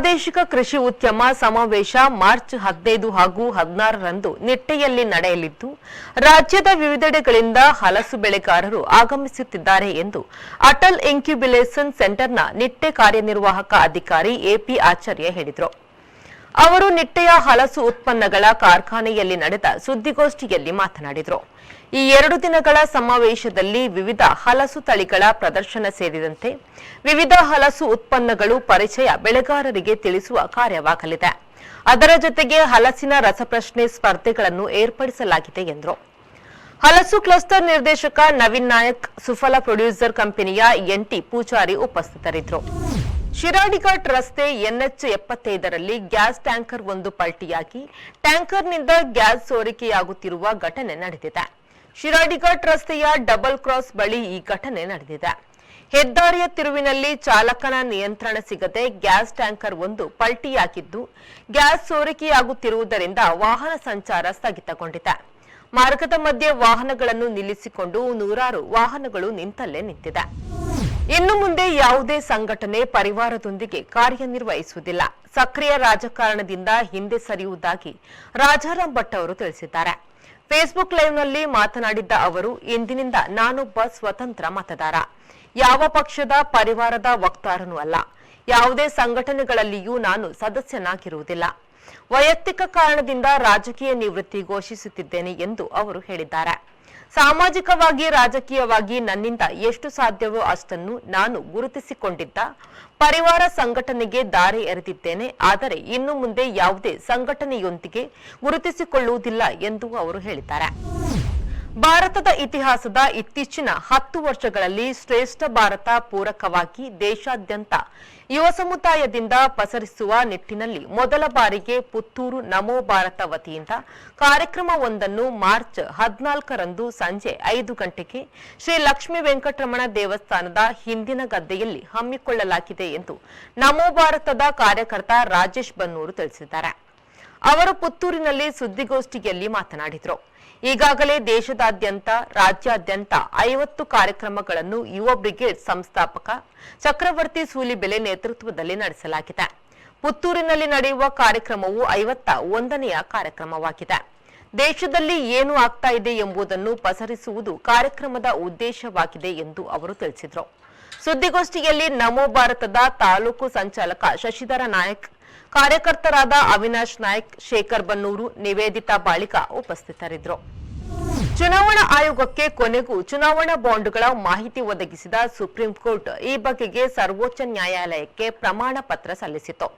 ಪ್ರಾದೇಶಿಕ ಕೃಷಿ ಉದ್ಯಮ ಸಮಾವೇಶ ಮಾರ್ಚ್ ಹದಿನೈದು ಹಾಗೂ ಹದಿನಾರರಂದು ನಿಟ್ಟೆಯಲ್ಲಿ ನಡೆಯಲಿದ್ದು, ರಾಜ್ಯದ ವಿವಿಧೆಡೆಗಳಿಂದ ಹಲಸು ಬೆಳೆಗಾರರು ಆಗಮಿಸುತ್ತಿದ್ದಾರೆ ಎಂದು ಅಟಲ್ ಇನ್ಕ್ಯುಬಿಲೇಷನ್ ಸೆಂಟರ್ನ ನಿಟ್ಟೆ ಕಾರ್ಯನಿರ್ವಾಹಕ ಅಧಿಕಾರಿ ಎಪಿ ಆಚಾರ್ಯ ಹೇಳಿದರು. ಅವರು ನಿಟ್ಟೆಯ ಹಲಸು ಉತ್ಪನ್ನಗಳ ಕಾರ್ಖಾನೆಯಲ್ಲಿ ನಡೆದ ಸುದ್ದಿಗೋಷ್ಠಿಯಲ್ಲಿ ಮಾತನಾಡಿದರು. ಈ ಎರಡು ದಿನಗಳ ಸಮಾವೇಶದಲ್ಲಿ ವಿವಿಧ ಹಲಸು ತಳಿಗಳ ಪ್ರದರ್ಶನ ಸೇರಿದಂತೆ ವಿವಿಧ ಹಲಸು ಉತ್ಪನ್ನಗಳು ಪರಿಚಯ ಬೆಳೆಗಾರರಿಗೆ ತಿಳಿಸುವ ಕಾರ್ಯವಾಗಲಿದೆ. ಅದರ ಜೊತೆಗೆ ಹಲಸಿನ ರಸಪ್ರಶ್ನೆ ಸ್ಪರ್ಧೆಗಳನ್ನು ಏರ್ಪಡಿಸಲಾಗಿದೆ ಎಂದರು. ಹಲಸು ಕ್ಲಸ್ಟರ್ ನಿರ್ದೇಶಕ ನವೀನ್ ನಾಯಕ್, ಸುಫಲ ಪ್ರೊಡ್ಯೂಸರ್ ಕಂಪನಿಯ ಎನ್ಟಿ ಪೂಜಾರಿ ಉಪಸ್ಥಿತರಿದ್ದರು. ಶಿರಾಡಿಘಾಟ್ ರಸ್ತೆ ಎನ್ಎಚ್ ಎಪ್ಪತ್ತೈದರಲ್ಲಿ ಗ್ಯಾಸ್ ಟ್ಯಾಂಕರ್ ಒಂದು ಪಲ್ಟಿಯಾಗಿ ಟ್ಯಾಂಕರ್ನಿಂದ ಗ್ಯಾಸ್ ಸೋರಿಕೆಯಾಗುತ್ತಿರುವ ಘಟನೆ ನಡೆದಿದೆ. ಶಿರಾಡಿಘಾಟ್ ರಸ್ತೆಯ ಡಬಲ್ ಕ್ರಾಸ್ ಬಳಿ ಈ ಘಟನೆ ನಡೆದಿದೆ. ಹೆದ್ದಾರಿಯ ತಿರುವಿನಲ್ಲಿ ಚಾಲಕನ ನಿಯಂತ್ರಣ ಸಿಗದೆ ಗ್ಯಾಸ್ ಟ್ಯಾಂಕರ್ ಒಂದು ಪಲ್ಟಿಯಾಗಿದ್ದು, ಗ್ಯಾಸ್ ಸೋರಿಕೆಯಾಗುತ್ತಿರುವುದರಿಂದ ವಾಹನ ಸಂಚಾರ ಸ್ಥಗಿತಗೊಂಡಿದೆ. ಮಾರ್ಗದ ಮಧ್ಯೆ ವಾಹನಗಳನ್ನು ನಿಲ್ಲಿಸಿಕೊಂಡು ನೂರಾರು ವಾಹನಗಳು ನಿಂತಲ್ಲೇ ನಿಂತಿದೆ. ಇನ್ನು ಮುಂದೆ ಯಾವುದೇ ಸಂಘಟನೆ ಪರಿವಾರದೊಂದಿಗೆ ಕಾರ್ಯನಿರ್ವಹಿಸುವುದಿಲ್ಲ. ಸಕ್ರಿಯ ರಾಜಕಾರಣದಿಂದ ಹಿಂದೆ ಸರಿಯುವುದಾಗಿ ರಾಜಾರಾಮ್ ಭಟ್ ಅವರು ತಿಳಿಸಿದ್ದಾರೆ. ಫೇಸ್ಬುಕ್ ಲೈವ್ನಲ್ಲಿ ಮಾತನಾಡಿದ್ದ ಅವರು, ಇಂದಿನಿಂದ ನಾನೊಬ್ಬ ಸ್ವತಂತ್ರ ಮತದಾರ. ಯಾವ ಪಕ್ಷದ ಪರಿವಾರದ ವಕ್ತಾರನೂ ಅಲ್ಲ. ಯಾವುದೇ ಸಂಘಟನೆಗಳಲ್ಲಿಯೂ ನಾನು ಸದಸ್ಯನಾಗಿರುವುದಿಲ್ಲ. ವೈಯಕ್ತಿಕ ಕಾರಣದಿಂದ ರಾಜಕೀಯ ನಿವೃತ್ತಿ ಘೋಷಿಸುತ್ತಿದ್ದೇನೆ ಎಂದು ಅವರು ಹೇಳಿದ್ದಾರೆ. ಸಾಮಾಜಿಕವಾಗಿ, ರಾಜಕೀಯವಾಗಿ ನನ್ನಿಂದ ಎಷ್ಟು ಸಾಧ್ಯವೋ ಅಷ್ಟನ್ನು ನಾನು ಗುರುತಿಸಿಕೊಂಡಿದ್ದ ಪರಿವಾರ ಸಂಘಟನೆಗೆ ದಾರಿ ಎರೆದಿದ್ದೇನೆ. ಆದರೆ ಇನ್ನು ಮುಂದೆ ಯಾವುದೇ ಸಂಘಟನೆಯೊಂದಿಗೆ ಗುರುತಿಸಿಕೊಳ್ಳುವುದಿಲ್ಲ ಎಂದು ಅವರು ಹೇಳಿದ್ದಾರೆ. ಭಾರತದ ಇತಿಹಾಸದ ಇತ್ತೀಚಿನ ಹತ್ತು ವರ್ಷಗಳಲ್ಲಿ ಶ್ರೇಷ್ಠ ಭಾರತ ಪೂರಕವಾಗಿ ದೇಶಾದ್ಯಂತ ಯುವ ಸಮುದಾಯದಿಂದ ಪಸರಿಸುವ ನಿಟ್ಟಿನಲ್ಲಿ ಮೊದಲ ಬಾರಿಗೆ ಪುತ್ತೂರು ನಮೋ ಭಾರತ ವತಿಯಿಂದ ಕಾರ್ಯಕ್ರಮವೊಂದನ್ನು ಮಾರ್ಚ್ ಹದಿನಾಲ್ಕರಂದು ಸಂಜೆ ಐದು ಗಂಟೆಗೆ ಶ್ರೀ ಲಕ್ಷ್ಮೀ ವೆಂಕಟರಮಣ ದೇವಸ್ಥಾನದ ಹಿಂದಿನ ಗದ್ದೆಯಲ್ಲಿ ಹಮ್ಮಿಕೊಳ್ಳಲಾಗಿದೆ ಎಂದು ನಮೋ ಭಾರತದ ಕಾರ್ಯಕರ್ತ ರಾಜೇಶ್ ಬನ್ನೂರು ತಿಳಿಸಿದ್ದಾರೆ. ಅವರು ಪುತ್ತೂರಿನಲ್ಲಿ ಸುದ್ದಿಗೋಷ್ಠಿಯಲ್ಲಿ ಮಾತನಾಡಿದರು. ಈಗಾಗಲೇ ದೇಶದಾದ್ಯಂತ, ರಾಜ್ಯಾದ್ಯಂತ ಐವತ್ತು ಕಾರ್ಯಕ್ರಮಗಳನ್ನು ಯುವ ಬ್ರಿಗೇಡ್ ಸಂಸ್ಥಾಪಕ ಚಕ್ರವರ್ತಿ ಸೂಲಿಬೆಲೆ ನೇತೃತ್ವದಲ್ಲಿ ನಡೆಸಲಾಗಿದೆ. ಪುತ್ತೂರಿನಲ್ಲಿ ನಡೆಯುವ ಕಾರ್ಯಕ್ರಮವು ಐವತ್ತ ಒಂದನೆಯ ಕಾರ್ಯಕ್ರಮವಾಗಿದೆ. ದೇಶದಲ್ಲಿ ಏನು ಆಗ್ತಾ ಇದೆ ಎಂಬುದನ್ನು ಪಸರಿಸುವುದು ಕಾರ್ಯಕ್ರಮದ ಉದ್ದೇಶವಾಗಿದೆ ಎಂದು ಅವರು ತಿಳಿಸಿದರು. ಸುದ್ದಿಗೋಷ್ಠಿಯಲ್ಲಿ ನಮೋ ಭಾರತದ ತಾಲೂಕು ಸಂಚಾಲಕ ಶಶಿಧರ ನಾಯಕ್ ಕಾರ್ಯಕರ್ತರಾದ ಅವಿನಾಶ್ ನಾಯ್ಕ್, ಶೇಖರ್ ಬನ್ನೂರು, ನಿವೇದಿತಾ ಬಾಳಿಕ ಉಪಸ್ಥಿತರಿದ್ದರು. ಚುನಾವಣಾ ಆಯೋಗಕ್ಕೆ ಕೊನೆಗೂ ಚುನಾವಣಾ ಬಾಂಡ್ಗಳ ಮಾಹಿತಿ ಒದಗಿಸಿದ ಸುಪ್ರೀಂ ಕೋರ್ಟ್ ಈ ಬಗೆಗೆ ಸರ್ವೋಚ್ಚ ನ್ಯಾಯಾಲಯಕ್ಕೆ ಪ್ರಮಾಣ ಪತ್ರ ಸಲ್ಲಿಸಿತು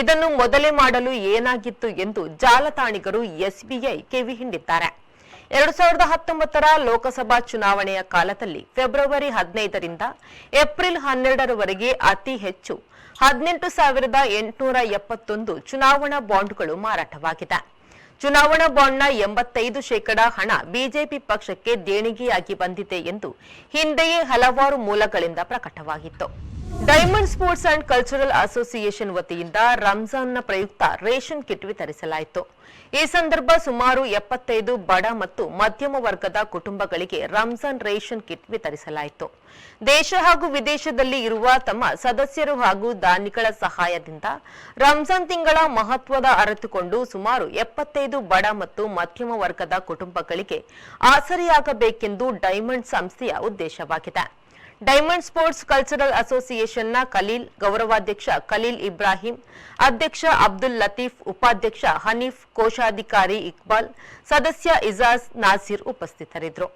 ಇದನ್ನು ಮೊದಲೇ ಮಾಡಲು ಏನಾಗಿತ್ತು ಎಂದು ಜಾಲತಾಣಿಗರು ಎಸ್ಬಿಐ ಕಿವಿ ಹಿಂಡಿದ್ದಾರೆ ಎರಡು ಸಾವಿರದ ಹತ್ತೊಂಬತ್ತರ ಲೋಕಸಭಾ ಚುನಾವಣೆಯ ಕಾಲದಲ್ಲಿ ಫೆಬ್ರವರಿ ಹದಿನೈದರಿಂದ ಏಪ್ರಿಲ್ ಹನ್ನೆರಡರವರೆಗೆ ಅತಿ ಹೆಚ್ಚು ಹದಿನೆಂಟು ಸಾವಿರದ ಎಂಟುನೂರ ಎಪ್ಪತ್ತೊಂದು ಚುನಾವಣಾ ಬಾಂಡ್ಗಳು ಮಾರಾಟವಾಗಿದೆ ಚುನಾವಣಾ ಬಾಂಡ್ನ ಎಂಬತ್ತೈದು ಶೇಕಡಾ ಹಣ ಬಿಜೆಪಿ ಪಕ್ಷಕ್ಕೆ ದೇಣಿಗೆಯಾಗಿ ಬಂದಿದೆ ಎಂದು ಹಿಂದೆಯೇ ಹಲವಾರು ಮೂಲಗಳಿಂದ ಪ್ರಕಟವಾಗಿತ್ತು. Diamond sports and cultural association ವತಿಯಿಂದ ರಂಜಾನ್ನ ಪ್ರಯುಕ್ತ ರೇಷನ್ ಕಿಟ್ ವಿತರಿಸಲಾಯಿತು. ಈ ಸಂದರ್ಭ ಸುಮಾರು ಎಪ್ಪತ್ತೈದು ಬಡ ಮತ್ತು ಮಧ್ಯಮ ವರ್ಗದ ಕುಟುಂಬಗಳಿಗೆ ರಂಜಾನ್ ರೇಷನ್ ಕಿಟ್ ವಿತರಿಸಲಾಯಿತು. ದೇಶ ಹಾಗೂ ವಿದೇಶದಲ್ಲಿ ಇರುವ ತಮ್ಮ ಸದಸ್ಯರು ಹಾಗೂ ದಾನಿಗಳ ಸಹಾಯದಿಂದ ರಂಜಾನ್ ತಿಂಗಳ ಮಹತ್ವದ ಅರಿತುಕೊಂಡು ಸುಮಾರು ಎಪ್ಪತ್ತೈದು ಬಡ ಮತ್ತು ಮಧ್ಯಮ ವರ್ಗದ ಕುಟುಂಬಗಳಿಗೆ ಆಸರಿಯಾಗಬೇಕೆಂದು ಡೈಮಂಡ್ ಸಂಸ್ಥೆಯ ಉದ್ದೇಶವಾಗಿದೆ. ಡೈಮಂಡ್ ಸ್ಪೋರ್ಟ್ಸ್ ಕಲ್ಚರಲ್ ಅಸೋಸಿಯೇಷನ್ನ ಖಲೀಲ್ ಗೌರವಾಧ್ಯಕ್ಷ ಖಲೀಲ್ ಇಬ್ರಾಹಿಂ, ಅಧ್ಯಕ್ಷ ಅಬ್ದುಲ್ ಲತೀಫ್, ಉಪಾಧ್ಯಕ್ಷ ಹನೀಫ್, ಕೋಶಾಧಿಕಾರಿ ಇಕ್ಬಾಲ್, ಸದಸ್ಯ ಇಜಾಜ್ ನಾಸೀರ್ ಉಪಸ್ಥಿತರಿದ್ದರು.